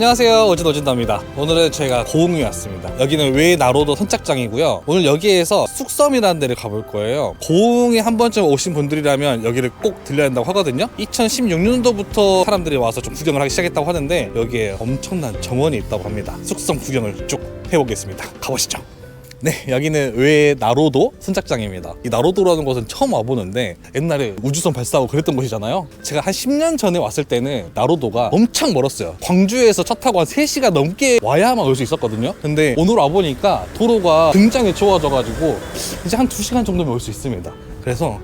안녕하세요. 오진 오진다입니다. 오늘은 저희가 고흥에 왔습니다. 여기는 외나로도 선착장이고요. 오늘 여기에서 쑥섬이라는 데를 가볼 거예요. 고흥에 한 번쯤 오신 분들이라면 여기를 꼭 들려야 한다고 하거든요. 2016년도부터 사람들이 와서 좀 구경을 하기 시작했다고 하는데 여기에 엄청난 정원이 있다고 합니다. 쑥섬 구경을 쭉 해보겠습니다. 가보시죠 네, 여기는 외 나로도 선착장입니다. 이 나로도라는 곳은 처음 와보는데 옛날에 우주선 발사하고 그랬던 곳이잖아요. 제가 한 10년 전에 왔을 때는 나로도가 엄청 멀었어요. 광주에서 차 타고 한 3시간 넘게 와야만 올 수 있었거든요. 근데 오늘 와보니까 도로가 굉장히 좋아져가지고 이제 한 2시간 정도면 올 수 있습니다. 그래서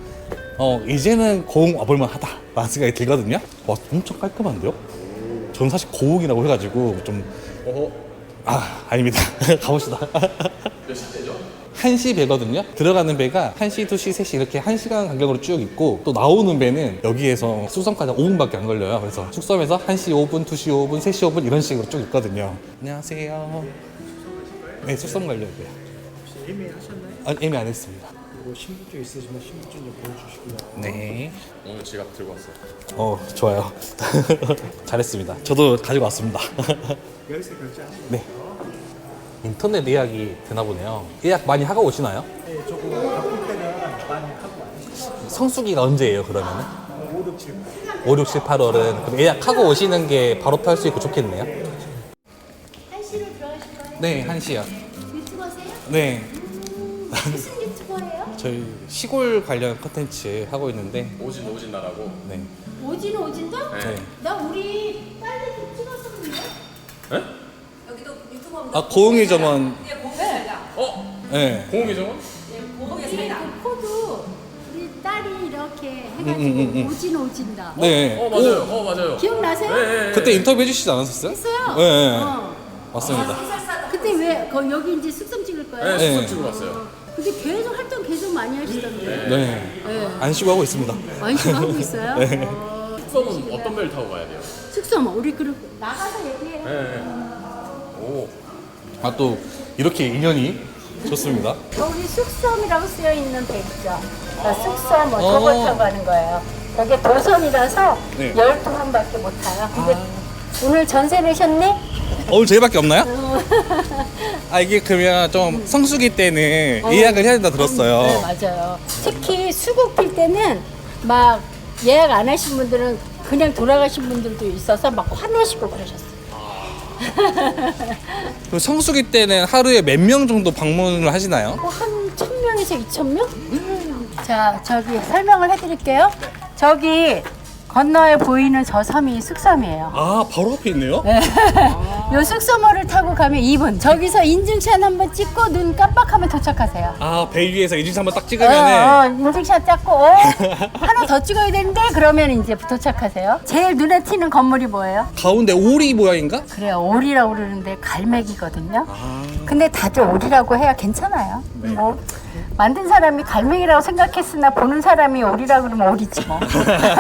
어, 이제는 고흥 와볼만 하다 라는 생각이 들거든요. 와, 엄청 깔끔한데요? 저는 사실 고흥이라고 해가지고 좀 아, 아닙니다. 가봅시다. 몇 시대죠? 1시 배거든요. 들어가는 배가 1시, 2시, 3시 이렇게 1시간 간격으로 쭉 있고 또 나오는 배는 여기에서 숙섬까지 5분밖에 안 걸려요. 그래서 숙섬에서 1시 5분, 2시 5분, 3시 5분 이런 식으로 쭉 있거든요. 안녕하세요. 네, 숙섬 가려고요. 혹시 예매하셨나요? 아, 예매 안 했습니다. 그리고 신분증 있으시면 신분증 좀 보여주시고요. 네. 오늘 지갑 들고 왔어요. 어, 좋아요. 잘했습니다. 저도 가지고 왔습니다. 열쇠 결제하시고 네. 인터넷 예약이 되나 보네요. 예약 많이 하고 오시나요? 네, 조금 바쁠 때는 많이 하고 와요. 성수기가 언제예요, 그러면은? 5, 6, 7, 5, 6, 7, 8월은 예약하고 오시는 게 바로 탈수 있고 좋겠네요. 한시로 들어가실 거예요? 네, 한시요 유튜버세요? 네. 무슨 유튜버예요? 저희 시골 관련 컨텐츠 하고 있는데, 오진 오진 나라고. 네. 오진 오진도? 네. 나 우리 좀 찍었었는데? 에? 유튜버입니다. 아, 고흥이 점원, 예, 보겠습니다. 어? 네. 공웅이 정원? 우리 보겠습니다. 그 코드 우리 딸이 이렇게 해가지고 음, 음, 음. 오진 오진다 네. 어 맞아요. 어 맞아요. 기억나세요? 네, 네, 네. 그때 인터뷰 해주시지 않았었어요? 했어요? 네, 네. 어. 맞습니다. 그때 왜 거, 여기 이제 숙성 찍을 거예요? 네, 네. 수술 찍으러 왔어요. 근데 계속 활동 계속 많이 하시던데 네. 네. 안 쉬고 하고 있습니다. 완전 하고 있어요? 네. 어, 숙성은 어떤 배를 타고 가야 돼요? 숙성 우리 그룹 나가서 얘기해 네. 네. 오. 아, 또, 이렇게 인연이 좋습니다. 우리 숙섬이라고 쓰여 있는 배 있죠. 그 숙섬 뭐 어. 저걸 타고 가는 거예요. 여기 도선이라서 네. 12번밖에 못 타요. 근데 오늘 전세 내셨네? 어, 오늘 저희밖에 없나요? 아, 이게 그러면 좀 성수기 때는 예약을 해야 된다 들었어요. 네, 맞아요. 특히 수국 필 때는 막 예약 안 하신 분들은 그냥 돌아가신 분들도 있어서 막 화나시고 그러셨어요. 그럼 성수기 때는 하루에 몇 명 정도 방문을 하시나요? 뭐한 1000명에서 2000명? 자, 저기 설명을 해드릴게요. 저기 건너에 보이는 저 섬이 숙섬이에요. 아, 바로 앞에 있네요? 요 숙소모를 타고 가면 2분. 저기서 인증샷 한번 찍고 눈 깜빡하면 도착하세요. 아, 배 위에서 인증샷 한번 딱 어, 찍으면은 어, 인증샷 찍고 어, 하나 더 찍어야 되는데 그러면 이제 도착하세요. 제일 눈에 띄는 건물이 뭐예요? 가운데 오리 모양인가? 그래요. 오리라고 그러는데 갈매기거든요. 아, 근데 다들 오리라고 해야 괜찮아요. 네. 뭐 만든 사람이 갈매기라고 생각했으나 보는 사람이 오리라고 그러면 오리지 뭐.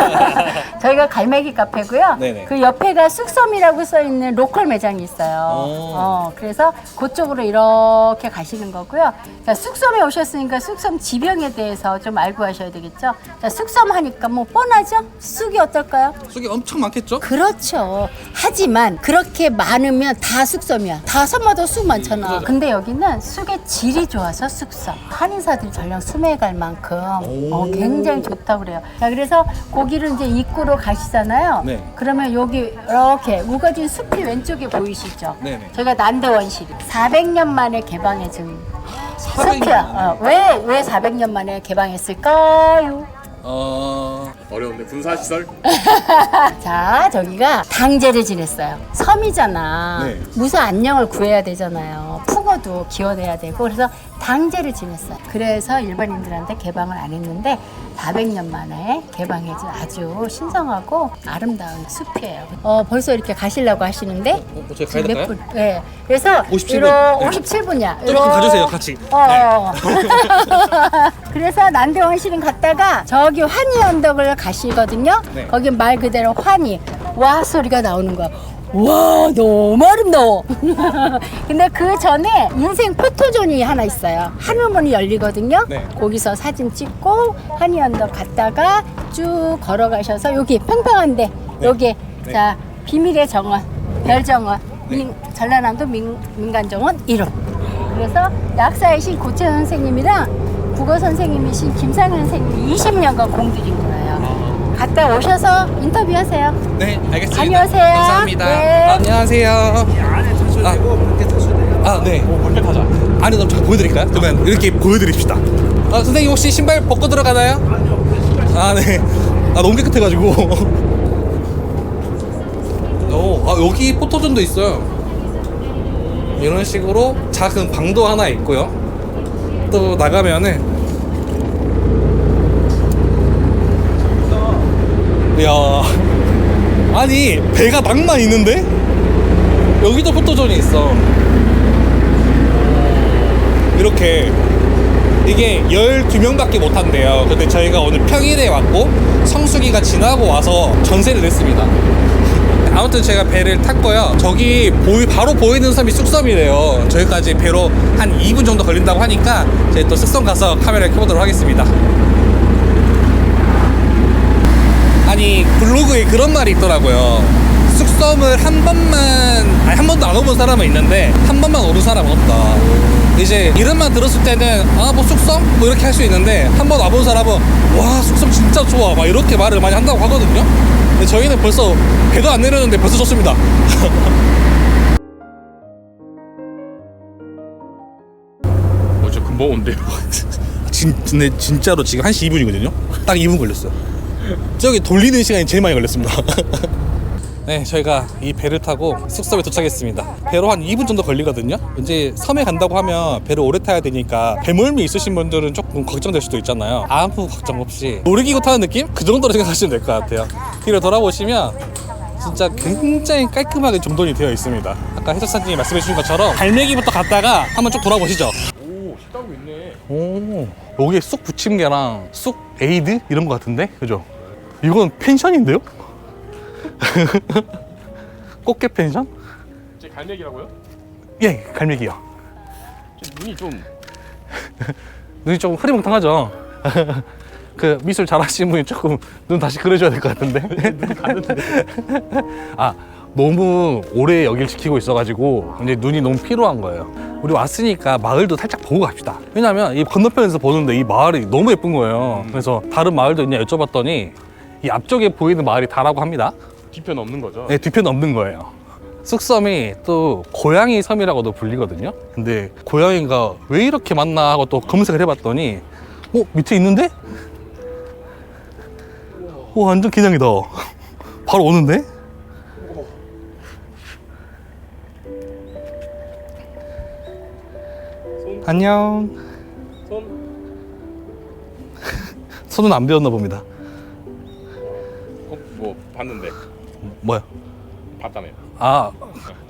저희가 갈매기 카페고요. 네네. 그 옆에가 쑥섬이라고 써 있는 로컬 매장이 있어요. 오. 어, 그래서 그쪽으로 이렇게 가시는 거고요. 자, 쑥섬에 오셨으니까 쑥섬 지병에 대해서 좀 알고 하셔야 되겠죠. 자, 쑥섬 하니까 뭐 뻔하죠? 쑥이 어떨까요? 쑥이 엄청 많겠죠? 그렇죠. 하지만 그렇게 많으면 다 쑥섬이야. 다 섬마다 쑥 많잖아. 근데 여기는 쑥의 질이 좋아서 쑥섬. 한인 사들이 전량 수메에 갈 만큼 어, 굉장히 좋다고 그래요. 자, 그래서 고기를 이제 입구로 가시잖아요. 네. 그러면 여기 이렇게 우거진 숲이 왼쪽에 보이시죠? 네 네. 저희가 난대원실이 400년 만에 개방해진 400년 숲이야. 어, 왜, 왜 400년 만에 개방했을까요? 어, 어려운데 군사 시설? 자, 저기가 당제를 지냈어요. 섬이잖아. 네. 무사 안녕을 구해야 되잖아요. 푹어도 기원해야 되고 그래서 당제를 지냈어요. 그래서 일반인들한테 개방을 안 했는데 400년 만에 개방해진 아주 신성하고 아름다운 숲이에요. 어, 벌써 이렇게 가시려고 하시는데 어, 저희 가야 지금 될까요? 분? 네. 그래서 57 분. 이러- 네. 57분이야. 좀 가주세요, 같이. 어. 어. 그래서 난대원실은 갔다가 저기 환희 언덕을 가시거든요. 네. 거기 말 그대로 환희 와 소리가 나오는 거야. 와 너무 아름다워. 근데 그 전에 인생 포토존이 하나 있어요. 하늘문이 열리거든요. 네. 거기서 사진 찍고 환희 언덕 갔다가 쭉 걸어가셔서 여기 평평한데 여기 네. 자 비밀의 정원 별정원, 민, 전라남도 민, 민간정원 1호. 그래서 약사이신 고채 선생님이랑 국어 선생님이신 김상현 선생님이 20년간 공들인 거예요. 갔다 오셔서 인터뷰하세요. 네, 알겠습니다. 다녀오세요. 감사합니다. 네. 안녕하세요. 안에 타셔도 아. 되고 밖에 타셔도 돼요. 아, 네. 볼게 타자. 아니, 그럼 잠깐 보여드릴까요? 그러면 이렇게 보여드립시다. 아, 선생님 혹시 신발 벗고 들어가나요? 아, 네. 아, 너무 깨끗해가지고. 오, 아, 여기 포토존도 있어요. 이런 식으로 작은 방도 하나 있고요. 또 나가면은. 야. 아니, 배가 낭만 있는데? 여기도 포토존이 있어. 이렇게 이게 12명밖에 못 한대요. 근데 저희가 오늘 평일에 왔고 성수기가 지나고 와서 전세를 냈습니다. 아무튼 제가 배를 탔고요. 저기 보이, 바로 보이는 섬이 쑥섬이래요. 저기까지 배로 한 2분 정도 걸린다고 하니까 제가 또 쑥섬 가서 카메라를 켜보도록 하겠습니다. 아니 블로그에 그런 말이 있더라고요. 쑥섬을 한 번만 아니 한 번도 안 오본 사람은 있는데 한 번만 오른 사람은 없다. 이제 이름만 들었을 때는 아뭐 쑥섬 뭐 이렇게 할 수 있는데 한 번 와본 사람은 와 쑥섬 진짜 좋아 막 이렇게 말을 많이 한다고 하거든요. 근데 저희는 벌써 배도 안 내렸는데 벌써 좋습니다. 어, 저 금방 온대요. 진, 근데 진짜로 지금 1시 2분이거든요. 딱 2분 걸렸어요. 저기 돌리는 시간이 제일 많이 걸렸습니다. 네, 저희가 이 배를 타고 숙소에 도착했습니다. 배로 한 2분 정도 걸리거든요. 이제 섬에 간다고 하면 배를 오래 타야 되니까 배멀미 있으신 분들은 조금 걱정될 수도 있잖아요. 아무 걱정 없이 놀이기구 타는 느낌? 그 정도로 생각하시면 될 것 같아요. 뒤로 돌아보시면 진짜 굉장히 깔끔하게 정돈이 되어 있습니다. 아까 해설사님이 말씀해 주신 것처럼 갈매기부터 갔다가 한번 쭉 돌아보시죠. 오, 식당도 있네. 오, 여기에 쑥 부침개랑 쑥 에이드 이런 거 같은데, 그죠? 이건 펜션인데요? 꽃게 펜션? 제 갈매기라고요? 예, 갈매기요. 제 눈이 좀 눈이 조금 흐리멍텅하죠. 그 미술 잘하시는 분이 조금 눈 다시 그려줘야 될 것 같은데. 아 너무 오래 여길 지키고 있어가지고 이제 눈이 너무 피로한 거예요. 우리 왔으니까 마을도 살짝 보고 갑시다. 왜냐면 이 건너편에서 보는데 이 마을이 너무 예쁜 거예요. 그래서 다른 마을도 있냐 여쭤봤더니 이 앞쪽에 보이는 마을이 다라고 합니다. 뒤편 없는 거죠? 네, 뒤편 없는 거예요. 쑥섬이 또 고양이 섬이라고도 불리거든요. 근데 고양이가 왜 이렇게 많나 하고 또 검색을 해봤더니 어 밑에 있는데? 오 완전 기냥이다. 바로 오는데? 안녕. 손. 손은 안 배웠나 봅니다. 봤는데 뭐야? 봤다며. 아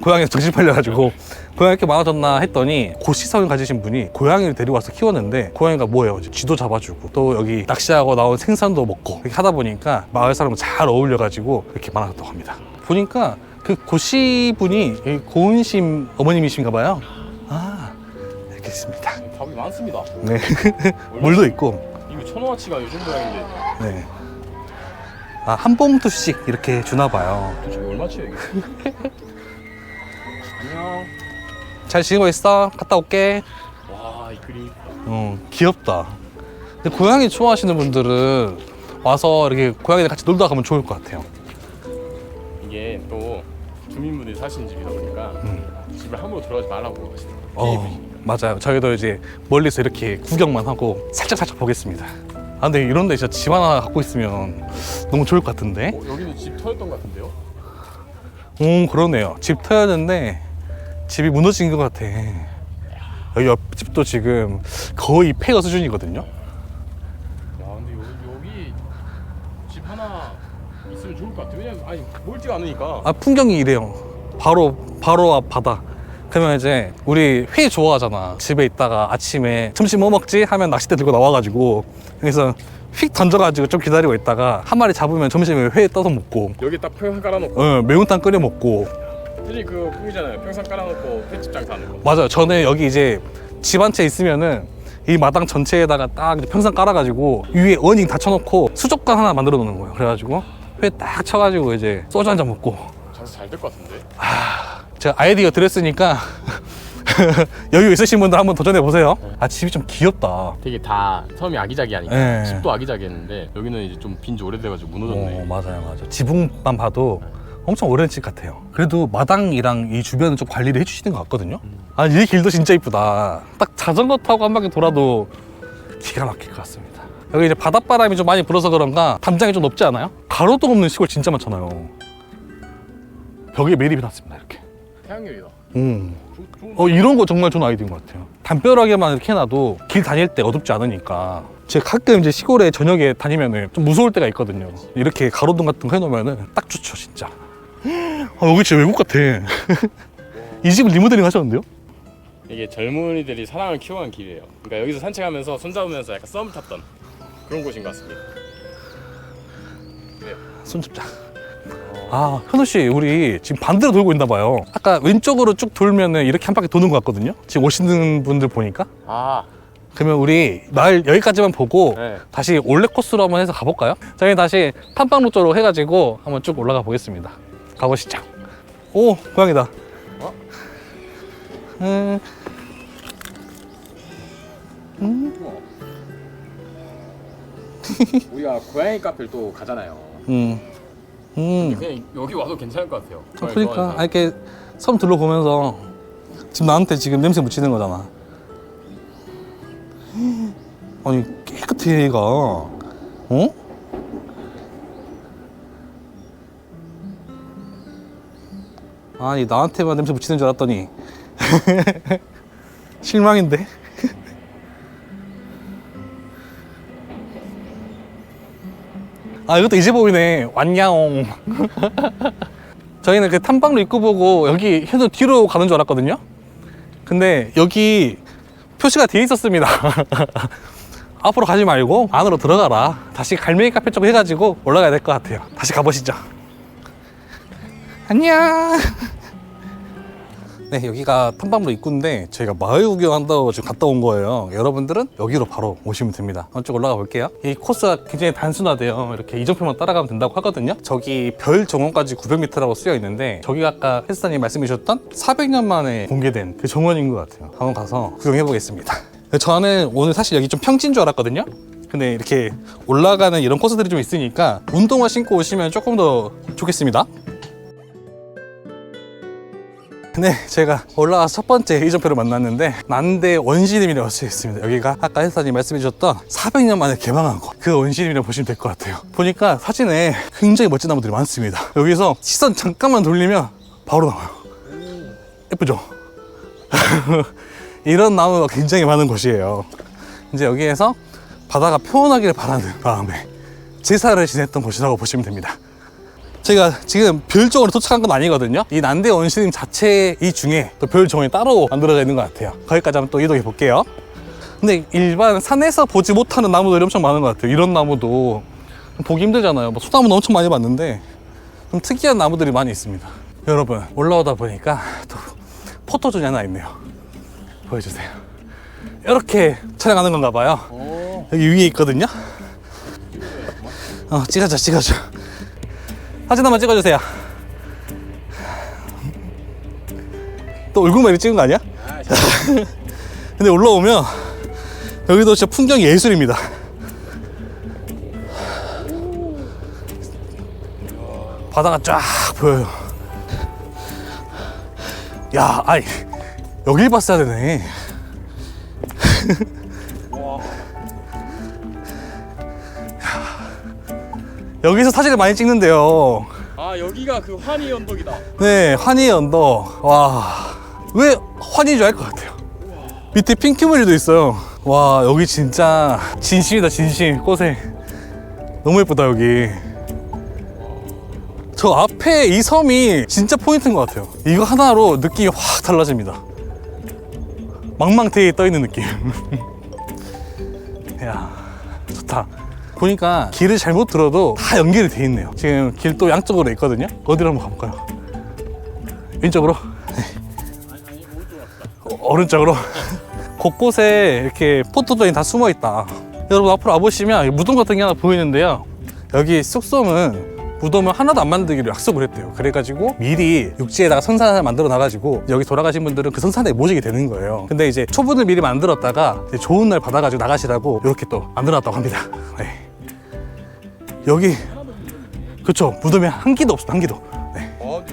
고양이가 정신 팔려가지고 고양이 이렇게 많아졌나 했더니 고시성을 가지신 분이 고양이를 데리고 와서 키웠는데 고양이가 뭐예요? 이제 쥐도 잡아주고 또 여기 낚시하고 나온 생선도 먹고 이렇게 하다 보니까 마을 사람과 잘 어울려가지고 이렇게 많아졌다고 합니다. 보니까 그 고시 분이 고은심 어머님이신가 봐요. 아 알겠습니다. 밥이 많습니다. 네 물도 있고 이거 천 원어치가 요즘 모양인데 네. 아, 한 봉투씩 이렇게 주나 봐요. 얼마치야 이게? 안녕. 잘 지내고 있어? 갔다 올게. 와, 이 그림 이쁘다. 어, 귀엽다. 근데 고양이 좋아하시는 분들은 와서 이렇게 고양이들 같이 놀다 가면 좋을 것 같아요. 이게 또 주민분들이 사시는 집이다 보니까 집을 함부로 들어가지 말라고 하시더라고요. 음. 어, 맞아요. 저희도 이제 멀리서 이렇게 구경만 하고 살짝 살짝 보겠습니다. 아, 근데 이런 데 진짜 집 하나 갖고 있으면 너무 좋을 것 같은데? 어, 여기는 집 터였던 것 같은데요? 오, 그러네요. 집 터였는데 집이 무너진 것 같아. 여기 옆집도 지금 거의 폐허 수준이거든요. 야, 근데 여기, 여기 집 하나 있으면 좋을 것 같아요. 왜냐면 아니 멀지가 않으니까. 아 풍경이 이래요. 바로 바로 앞 바다. 그러면 이제 우리 회 좋아하잖아. 집에 있다가 아침에 점심 뭐 먹지 하면 낚싯대 들고 나와가지고 그래서 휙 던져가지고 좀 기다리고 있다가 한 마리 잡으면 점심에 회 떠서 먹고, 여기 딱 평상 깔아놓고 어, 매운탕 끓여 먹고. 사실 그 꿈이잖아요. 평상 깔아놓고 횟집장 사는 거. 맞아요. 전에 여기 이제 집 한 채 있으면은 이 마당 전체에다가 딱 이제 평상 깔아가지고 위에 어닝 다 쳐놓고 수족관 하나 만들어 놓는 거예요. 그래가지고 회 딱 쳐가지고 이제 소주 한 잔 먹고. 장사 잘 될 것 같은데? 제가 아이디어 드렸으니까 여유 있으신 분들 한번 도전해 보세요. 아 집이 좀 귀엽다. 되게 다 섬이 아기자기하니까 네. 집도 아기자기했는데 여기는 이제 좀 빈지 오래돼가지고 무너졌네. 어, 맞아요, 맞아요. 지붕만 봐도 엄청 오랜 집 같아요. 그래도 마당이랑 이 주변은 좀 관리를 해주시는 것 같거든요. 아, 이 길도 진짜 이쁘다. 딱 자전거 타고 한 바퀴 돌아도 기가 막힐 것 같습니다. 여기 이제 바닷바람이 좀 많이 불어서 그런가 담장이 좀 높지 않아요? 가로등 없는 시골 진짜 많잖아요. 벽에 매립이 났습니다, 이렇게. 태양열이다. 음. 어 이런 거 정말 좋은 아이디어인 것 같아요. 담벼락에만 이렇게 해놔도 길 다닐 때 어둡지 않으니까. 제가 가끔 이제 시골에 저녁에 다니면은 좀 무서울 때가 있거든요. 이렇게 가로등 같은 거 해놓으면은 딱 좋죠, 진짜. 아, 여기 진짜 외국 같아. 이 집은 리모델링 하셨는데요? 이게 젊은이들이 사랑을 키워가는 길이에요. 그러니까 여기서 산책하면서 손잡으면서 약간 썸 탔던 그런 곳인 것 같습니다. 손 잡자. 아, 현우 씨, 우리 지금 반대로 돌고 있나 봐요. 아까 왼쪽으로 쭉 돌면은 이렇게 한 바퀴 도는 것 같거든요. 지금 오시는 분들 보니까. 아, 그러면 우리 마을 여기까지만 보고 네. 다시 올레 코스로 한번 해서 가볼까요? 저희 다시 탐방로 쪽으로 해가지고 한번 쭉 올라가 보겠습니다. 가보시죠. 오, 고양이다. 어? 음, 우리가 고양이 카페를 또 가잖아요. 음, 음. 그냥 여기 와도 괜찮을 것 같아요. 아, 그러니까 아, 이렇게 섬 둘러보면서 지금 나한테 지금 냄새 묻히는 거잖아. 아니 깨끗해 얘가. 어? 아니 나한테만 냄새 묻히는 줄 알았더니 실망인데. 아 이것도 이제 보이네. 완야옹. 저희는 그 탐방로 입구 보고 여기 해도 뒤로 가는 줄 알았거든요? 근데 여기 표시가 뒤에 있었습니다. 앞으로 가지 말고 안으로 들어가라. 다시 갈매기 카페 쪽 해가지고 올라가야 될 것 같아요. 다시 가보시죠. 안녕 네 여기가 탐방로 입구인데 저희가 마을 구경한다고 지금 갔다 온 거예요. 여러분들은 여기로 바로 오시면 됩니다. 한쪽 올라가 볼게요. 이 코스가 굉장히 단순하대요. 이렇게 이정표만 따라가면 된다고 하거든요. 저기 별 정원까지 900m라고 쓰여 있는데 저기가 아까 헬스사님 말씀해 주셨던 400년 만에 공개된 그 정원인 것 같아요. 한번 가서 구경해 보겠습니다. 저는 오늘 사실 여기 좀 평지인 줄 알았거든요. 근데 이렇게 올라가는 이런 코스들이 좀 있으니까 운동화 신고 오시면 조금 더 좋겠습니다 네, 제가 올라와서 첫 번째 이정표를 만났는데 난대 원시림이라고 쓰여 있습니다. 여기가 아까 헬사님 말씀해 주셨던 400년 만에 개방한 곳. 그 원시림이라고 보시면 될 것 같아요. 보니까 사진에 굉장히 멋진 나무들이 많습니다. 여기서 시선 잠깐만 돌리면 바로 나와요. 예쁘죠? 이런 나무가 굉장히 많은 곳이에요. 이제 여기에서 바다가 평온하기를 바라는 마음에 제사를 지냈던 곳이라고 보시면 됩니다. 제가 지금 별 정원에 도착한 건 아니거든요. 이 난대 원시림 자체 이 중에 또별 정원이 따로 만들어져 있는 것 같아요. 거기까지 한번 또 이동해 볼게요. 근데 일반 산에서 보지 못하는 나무들이 엄청 많은 것 같아요. 이런 나무도 보기 힘들잖아요. 뭐 소나무는 엄청 많이 봤는데 좀 특이한 나무들이 많이 있습니다. 여러분 올라오다 보니까 또 포토존이 하나 있네요. 보여주세요. 이렇게 촬영하는 건가 봐요. 여기 위에 있거든요. 어, 찍어줘, 찍어줘. 사진 한번 찍어주세요. 또 얼굴만 이렇게 찍은 거 아니야? 근데 올라오면 여기도 진짜 풍경이 예술입니다. 바다가 쫙 보여요. 야, 아이 여길 봤어야 되네. 여기서 사진을 많이 찍는데요. 아 여기가 그 환희 언덕이다. 네, 환희 언덕. 와, 왜 환희인 줄 알 것 같아요. 밑에 핑크무늬도 있어요. 와, 여기 진짜 진심이다, 진심. 꽃에. 너무 예쁘다, 여기. 저 앞에 이 섬이 진짜 포인트인 것 같아요. 이거 하나로 느낌이 확 달라집니다. 망망대해에 떠 있는 느낌. 야, 좋다. 보니까 길을 잘못 들어도 다 연결이 돼 있네요. 지금 길 또 양쪽으로 있거든요. 어디로 한번 가볼까요? 왼쪽으로? 네. 어, 오른쪽으로? 곳곳에 이렇게 포토존이 다 숨어 있다. 여러분 앞으로 와보시면 무덤 같은 게 하나 보이는데요. 여기 쑥섬은 무덤을 하나도 안 만들기로 약속을 했대요. 그래가지고 미리 육지에다가 선산을 만들어 놔가지고 여기 돌아가신 분들은 그 선산에 모시게 되는 거예요. 근데 이제 초분을 미리 만들었다가 좋은 날 받아가지고 나가시라고 이렇게 또 만들어 놨다고 합니다. 네. 여기 그쵸 무덤에 한 기도 없어 한 기도. 네. 어,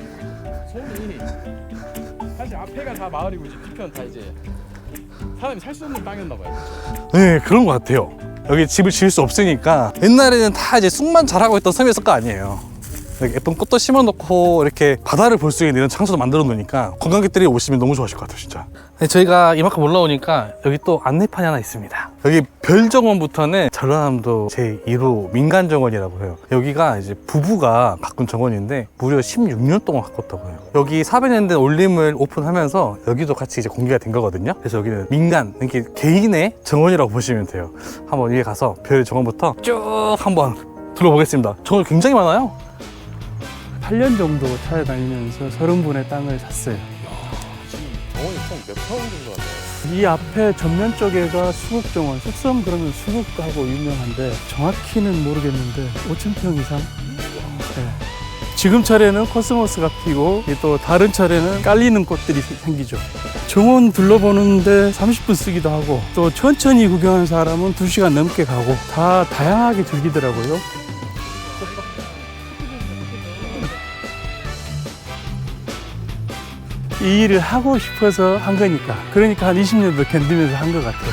손이 사실 앞에가 다 마을이고 이제 뒤편 다 이제 사람이 살 수 없는 땅이었나 봐요. 네 그런 것 같아요. 여기 집을 지을 수 없으니까 옛날에는 다 이제 쑥만 자라고 있던 섬이었을 거 아니에요. 예쁜 꽃도 심어놓고 이렇게 바다를 볼 수 있는 이런 장소도 만들어 놓으니까 관광객들이 오시면 너무 좋아하실 것 같아요 진짜. 네, 저희가 이만큼 올라오니까 여기 또 안내판이 하나 있습니다. 여기 별정원부터는 전라남도 제1호 민간정원이라고 해요. 여기가 이제 부부가 가꾼 정원인데 무려 16년 동안 가꿨다고 해요. 여기 400년 된 올림을 오픈하면서 여기도 같이 이제 공개가 된 거거든요. 그래서 여기는 민간 이렇게 개인의 정원이라고 보시면 돼요. 한번 위에 가서 별 정원부터 쭉 한번 둘러보겠습니다. 정원 굉장히 많아요 8년 정도 찾아다니면서 30분의 땅을 샀어요. 정원이 총몇 평 정도 하나요? 이 앞에 전면 쪽에가 수국정원, 숙성 그러면 수국하고 유명한데 정확히는 모르겠는데 5천 평 이상. 네. 지금 철에는 코스모스가 피고 이또 다른 철에는 깔리는 꽃들이 생기죠. 정원 둘러보는데 30분 쓰기도 하고 또 천천히 구경하는 사람은 2시간 넘게 가고 다 다양하게 즐기더라고요. 이 일을 하고 싶어서 한 거니까. 그러니까 한 20년도 견디면서 한 것 같아요.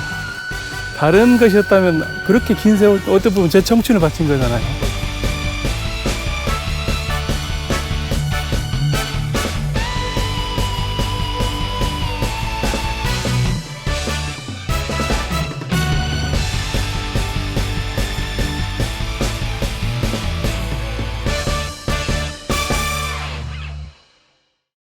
다른 것이었다면 그렇게 긴 세월, 어떻게 보면 제 청춘을 바친 거잖아요.